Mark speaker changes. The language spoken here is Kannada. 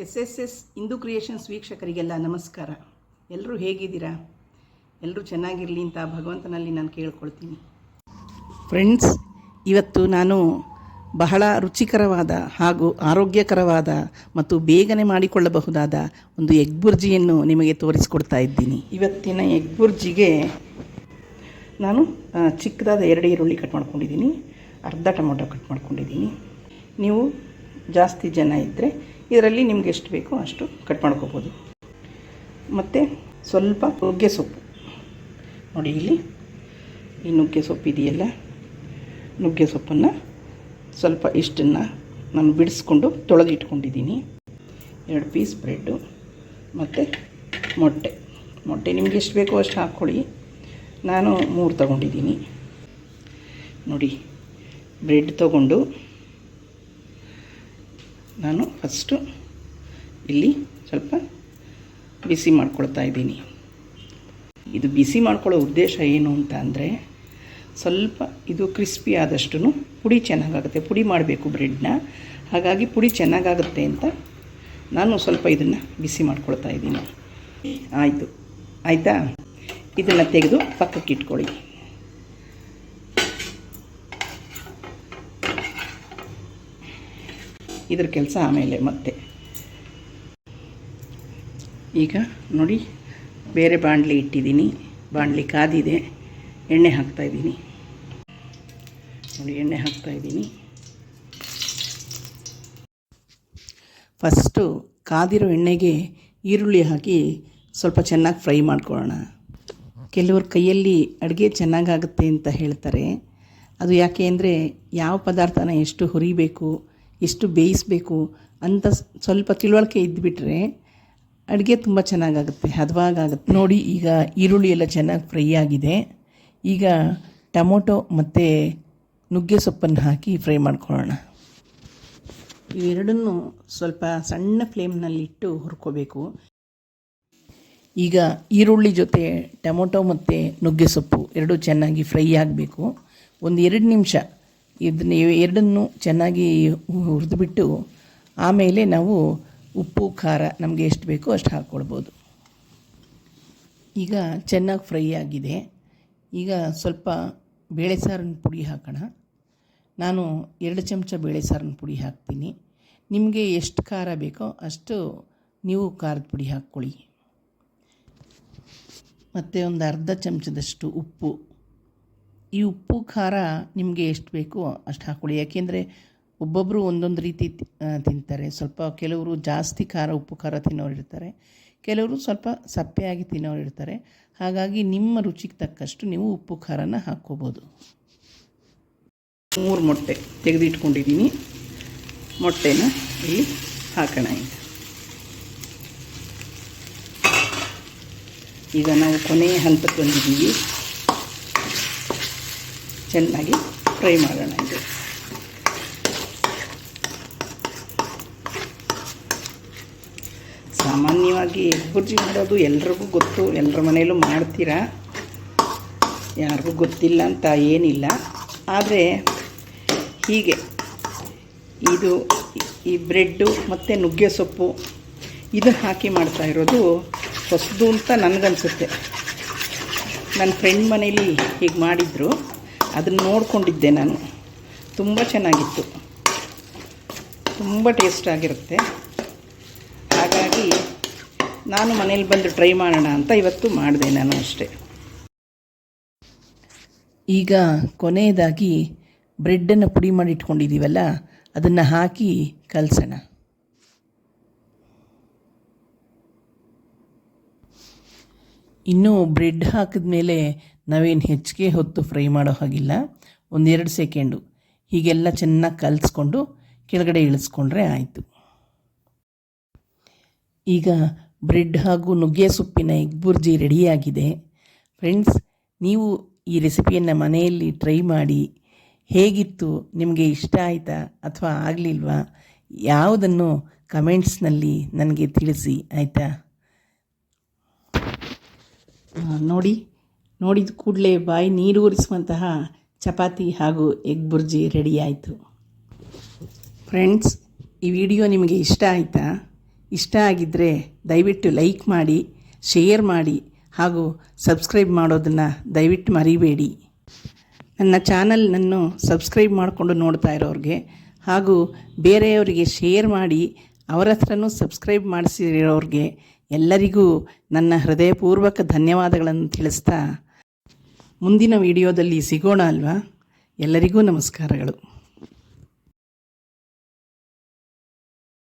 Speaker 1: S S S Hindu creations ವೀಕ್ಷಕರಿಗೆಲ್ಲ ನಮಸ್ಕಾರ. ಎಲ್ಲರೂ ಹೇಗಿದ್ದೀರಾ? ಎಲ್ಲರೂ ಚೆನ್ನಾಗಿರಲಿ ಅಂತ ಭಗವಂತನಲ್ಲಿ ನಾನು ಕೇಳ್ಕೊಳ್ತೀನಿ. ಫ್ರೆಂಡ್ಸ್, ಇವತ್ತು ನಾನು ಬಹಳ ರುಚಿಕರವಾದ ಹಾಗೂ ಆರೋಗ್ಯಕರವಾದ ಮತ್ತು ಬೇಗನೆ ಮಾಡಿಕೊಳ್ಳಬಹುದಾದ ಒಂದು ಎಗ್ ಬುರ್ಜಿಯನ್ನು ನಿಮಗೆ ತೋರಿಸಿಕೊಡ್ತಾ ಇದ್ದೀನಿ. ಇವತ್ತಿನ ಎಗ್ ಬುರ್ಜಿಗೆ ನಾನು ಚಿಕ್ಕದಾದ ಎರಡು ಈರುಳ್ಳಿ ಕಟ್ ಮಾಡ್ಕೊಂಡಿದ್ದೀನಿ. ಅರ್ಧ ಟೊಮೊಟೊ ಕಟ್ ಮಾಡ್ಕೊಂಡಿದ್ದೀನಿ. ನೀವು ಜಾಸ್ತಿ ಜನ ಇದ್ದರೆ ಇದರಲ್ಲಿ ನಿಮ್ಗೆ ಎಷ್ಟು ಬೇಕೋ ಅಷ್ಟು ಕಟ್ ಮಾಡ್ಕೋಬೋದು. ಮತ್ತು ಸ್ವಲ್ಪ ನುಗ್ಗೆ ಸೊಪ್ಪು. ನೋಡಿ ಇಲ್ಲಿ, ಈ ನುಗ್ಗೆ ಸೊಪ್ಪು ಇದೆಯಲ್ಲ, ನುಗ್ಗೆ ಸೊಪ್ಪನ್ನು ಸ್ವಲ್ಪ ಇಷ್ಟನ್ನು ನಾನು ಬಿಡಿಸ್ಕೊಂಡು ತೊಳೆದಿಟ್ಕೊಂಡಿದ್ದೀನಿ. ಎರಡು ಪೀಸ್ ಬ್ರೆಡ್ಡು, ಮತ್ತು ಮೊಟ್ಟೆ. ಮೊಟ್ಟೆ ನಿಮ್ಗೆ ಎಷ್ಟು ಬೇಕೋ ಅಷ್ಟು ಹಾಕ್ಕೊಳ್ಳಿ. ನಾನು ಮೂರು ತಗೊಂಡಿದ್ದೀನಿ. ನೋಡಿ, ಬ್ರೆಡ್ ತಗೊಂಡು ನಾನು ಫಸ್ಟು ಇಲ್ಲಿ ಸ್ವಲ್ಪ ಬಿಸಿ ಮಾಡ್ಕೊಳ್ತಾ ಇದ್ದೀನಿ. ಇದು ಬಿಸಿ ಮಾಡ್ಕೊಳ್ಳೋ ಉದ್ದೇಶ ಏನು ಅಂತ ಅಂದರೆ ಸ್ವಲ್ಪ ಇದು ಕ್ರಿಸ್ಪಿ ಆದಷ್ಟು ಪುಡಿ ಚೆನ್ನಾಗಾಗುತ್ತೆ. ಪುಡಿ ಮಾಡಬೇಕು ಬ್ರೆಡ್ನ ಹಾಗಾಗಿ ಪುಡಿ ಚೆನ್ನಾಗಾಗುತ್ತೆ ಅಂತ ನಾನು ಸ್ವಲ್ಪ ಇದನ್ನು ಬಿಸಿ ಮಾಡ್ಕೊಳ್ತಾ ಇದ್ದೀನಿ. ಆಯಿತು. ಆಯಿತಾ? ಇದನ್ನು ತೆಗೆದು ಪಕ್ಕಕ್ಕೆ ಇಟ್ಕೊಳ್ಳಿ ಇದ್ರ ಕೆಲಸ ಆಮೇಲೆ ಮತ್ತೆ. ಈಗ ನೋಡಿ, ಬೇರೆ ಬಾಣಲಿ ಇಟ್ಟಿದ್ದೀನಿ. ಬಾಣಲಿ ಕಾದಿದೆ. ಎಣ್ಣೆ ಹಾಕ್ತಾಯಿದ್ದೀನಿ ನೋಡಿ, ಎಣ್ಣೆ ಹಾಕ್ತಾಯಿದ್ದೀನಿ ಫಸ್ಟು ಕಾದಿರೋ ಎಣ್ಣೆಗೆ ಈರುಳ್ಳಿ ಹಾಕಿ ಸ್ವಲ್ಪ ಚೆನ್ನಾಗಿ ಫ್ರೈ ಮಾಡ್ಕೊಳ್ಳೋಣ. ಕೆಲವ್ರ ಕೈಯಲ್ಲಿ ಅಡುಗೆ ಚೆನ್ನಾಗಾಗುತ್ತೆ ಅಂತ ಹೇಳ್ತಾರೆ. ಅದು ಯಾಕೆ ಅಂದರೆ ಯಾವ ಪದಾರ್ಥನ ಎಷ್ಟು ಹುರಿಬೇಕು ಎಷ್ಟು ಬೇಯಿಸಬೇಕು ಅಂತ ಸ್ವಲ್ಪ ತಿಳುವಳಿಕೆ ಇದ್ದುಬಿಟ್ರೆ ಅಡುಗೆ ತುಂಬ ಚೆನ್ನಾಗಾಗುತ್ತೆ ಹದವಾಗುತ್ತೆ ನೋಡಿ, ಈಗ ಈರುಳ್ಳಿ ಎಲ್ಲ ಚೆನ್ನಾಗಿ ಫ್ರೈ ಆಗಿದೆ. ಈಗ ಟೊಮೊಟೊ ಮತ್ತು ನುಗ್ಗೆ ಸೊಪ್ಪನ್ನು ಹಾಕಿ ಫ್ರೈ ಮಾಡ್ಕೊಳ್ಳೋಣ. ಇವೆರಡನ್ನು ಸ್ವಲ್ಪ ಸಣ್ಣ ಫ್ಲೇಮ್ನಲ್ಲಿಟ್ಟು ಹುರ್ಕೋಬೇಕು. ಈಗ ಈರುಳ್ಳಿ ಜೊತೆ ಟೊಮೊಟೊ ಮತ್ತು ನುಗ್ಗೆ ಸೊಪ್ಪು ಎರಡೂ ಚೆನ್ನಾಗಿ ಫ್ರೈ ಆಗಬೇಕು. ಒಂದು ಎರಡು ನಿಮಿಷ ಇದನ್ನ ಎರಡನ್ನು ಚೆನ್ನಾಗಿ ಹುರಿದುಬಿಟ್ಟು ಆಮೇಲೆ ನಾವು ಉಪ್ಪು, ಖಾರ ನಮಗೆ ಎಷ್ಟು ಬೇಕೋ ಅಷ್ಟು ಹಾಕ್ಕೊಳ್ಬೋದು ಈಗ ಚೆನ್ನಾಗಿ ಫ್ರೈ ಆಗಿದೆ. ಈಗ ಸ್ವಲ್ಪ ಬೇಳೆ ಸಾರಿನ ಪುಡಿ ಹಾಕೋಣ. ನಾನು ಎರಡು ಚಮಚ ಬೇಳೆ ಸಾರಿನ ಪುಡಿ ಹಾಕ್ತೀನಿ. ನಿಮಗೆ ಎಷ್ಟು ಖಾರ ಬೇಕೋ ಅಷ್ಟು ನೀವು ಖಾರದ ಪುಡಿ ಹಾಕ್ಕೊಳ್ಳಿ. ಮತ್ತು ಒಂದು ಅರ್ಧ ಚಮಚದಷ್ಟು ಉಪ್ಪು ಈ ಉಪ್ಪು, ಖಾರ ನಿಮಗೆ ಎಷ್ಟು ಬೇಕೋ ಅಷ್ಟು ಹಾಕ್ಕೊಳ್ಳಿ ಯಾಕೆಂದರೆ ಒಬ್ಬೊಬ್ಬರು ಒಂದೊಂದು ರೀತಿ ತಿಂತಾರೆ. ಸ್ವಲ್ಪ ಕೆಲವರು ಜಾಸ್ತಿ ಖಾರ, ಉಪ್ಪು, ಖಾರ ತಿನ್ನೋರು ಇರ್ತಾರೆ. ಕೆಲವರು ಸ್ವಲ್ಪ ಸಪ್ಪೆಯಾಗಿ ತಿನ್ನೋರು ಇರ್ತಾರೆ. ಹಾಗಾಗಿ ನಿಮ್ಮ ರುಚಿಗೆ ತಕ್ಕಷ್ಟು ನೀವು ಉಪ್ಪು, ಖಾರನ ಹಾಕ್ಕೋಬೋದು. ಮೂರು ಮೊಟ್ಟೆ ತೆಗೆದಿಟ್ಕೊಂಡಿದ್ದೀನಿ. ಮೊಟ್ಟೆನ ಇಲ್ಲಿ ಹಾಕೋಣ ಈಗ. ಈಗ ನಾವು ಕೊನೆಯ ಹಂತಕ್ಕೆ ಬಂದಿದ್ದೀವಿ. ಚೆನ್ನಾಗಿ ಫ್ರೈ ಮಾಡೋಣ ಇದು. ಸಾಮಾನ್ಯವಾಗಿ ಎಗ್ ಬುರ್ಜಿ ಮಾಡೋದು ಎಲ್ರಿಗೂ ಗೊತ್ತು ಎಲ್ಲರ ಮನೆಯಲ್ಲೂ ಮಾಡ್ತೀರಾ? ಯಾರಿಗೂ ಗೊತ್ತಿಲ್ಲ ಅಂತ ಏನಿಲ್ಲ. ಆದರೆ ಹೀಗೆ, ಇದು ಈ ಬ್ರೆಡ್ಡು ಮತ್ತು ನುಗ್ಗೆ ಸೊಪ್ಪು ಇದನ್ನು ಹಾಕಿ ಮಾಡ್ತಾ ಇರೋದು ಹೊಸದು ಅಂತ ನನಗನ್ಸುತ್ತೆ. ನನ್ನ ಫ್ರೆಂಡ್ ಮನೇಲಿ ಹೀಗೆ ಮಾಡಿದರು. ಅದನ್ನು ನೋಡಿಕೊಂಡಿದ್ದೆ ನಾನು. ತುಂಬ ಚೆನ್ನಾಗಿತ್ತು. ತುಂಬ ಟೇಸ್ಟ್ ಆಗಿರುತ್ತೆ. ಹಾಗಾಗಿ ನಾನು ಮನೇಲಿ ಬಂದು ಟ್ರೈ ಮಾಡೋಣ ಅಂತ ಇವತ್ತು ಮಾಡಿದೆ ನಾನು ಅಷ್ಟೇ. ಈಗ ಕೊನೆಯದಾಗಿ ಬ್ರೆಡ್ಡನ್ನು ಪುಡಿ ಮಾಡಿ ಇಟ್ಕೊಂಡಿದ್ದೀವಲ್ಲ ಅದನ್ನು ಹಾಕಿ ಕಲಸೋಣ. ಇನ್ನು ಬ್ರೆಡ್ ಹಾಕಿದ ಮೇಲೆ ನಾವೇನು ಹೆಚ್ಚಿಗೆ ಹೊತ್ತು ಫ್ರೈ ಮಾಡೋ ಹಾಗಿಲ್ಲ. ಒಂದೆರಡು ಸೆಕೆಂಡು. ಹೀಗೆಲ್ಲ ಚೆನ್ನಾಗಿ ಕಲಿಸ್ಕೊಂಡು ಕೆಳಗಡೆ ಇಳಿಸ್ಕೊಂಡ್ರೆ ಆಯಿತು. ಈಗ ಬ್ರೆಡ್ ಹಾಗೂ ನುಗ್ಗೆ ಸೊಪ್ಪಿನ ಎಗ್ ಬುರ್ಜಿ ರೆಡಿಯಾಗಿದೆ. ಫ್ರೆಂಡ್ಸ್, ನೀವು ಈ ರೆಸಿಪಿಯನ್ನು ಮನೆಯಲ್ಲಿ ಟ್ರೈ ಮಾಡಿ ಹೇಗಿತ್ತು, ನಿಮಗೆ ಇಷ್ಟ ಆಯಿತಾ ಅಥವಾ ಆಗಲಿಲ್ವಾ, ಯಾವುದನ್ನು ಕಮೆಂಟ್ಸ್ನಲ್ಲಿ ನನಗೆ ತಿಳಿಸಿ, ಆಯಿತಾ? ನೋಡಿ. ನೋಡಿದ ಕೂಡಲೇ ಬಾಯಿ ನೀರೂರಿಸುವಂತಹ ಚಪಾತಿ ಹಾಗೂ ಎಗ್ ಬುರ್ಜಿ ರೆಡಿ ಆಯಿತು ಫ್ರೆಂಡ್ಸ್ ಈ ವಿಡಿಯೋ ನಿಮಗೆ ಇಷ್ಟ ಆಯಿತಾ? ಇಷ್ಟ ಆಗಿದ್ದರೆ ದಯವಿಟ್ಟು ಲೈಕ್ ಮಾಡಿ, ಶೇರ್ ಮಾಡಿ ಹಾಗೂ ಸಬ್ಸ್ಕ್ರೈಬ್ ಮಾಡೋದನ್ನು ದಯವಿಟ್ಟು ಮರಿಬೇಡಿ. ನನ್ನ ಚಾನಲ್ನನ್ನು ಸಬ್ಸ್ಕ್ರೈಬ್ ಮಾಡಿಕೊಂಡು ನೋಡ್ತಾ ಇರೋರಿಗೆ ಹಾಗೂ ಬೇರೆಯವರಿಗೆ ಶೇರ್ ಮಾಡಿ, ಅವರ ಹತ್ರನೂ ಸಬ್ಸ್ಕ್ರೈಬ್ ಮಾಡಿಸಿರೋರಿಗೆ ಎಲ್ಲರಿಗೂ ನನ್ನ ಹೃದಯಪೂರ್ವಕ ಧನ್ಯವಾದಗಳನ್ನು ತಿಳಿಸ್ತಾ ಮುಂದಿನ ವಿಡಿಯೋದಲ್ಲಿ ಸಿಗೋಣ ಅಲ್ವಾ? ಎಲ್ಲರಿಗೂ ನಮಸ್ಕಾರಗಳು.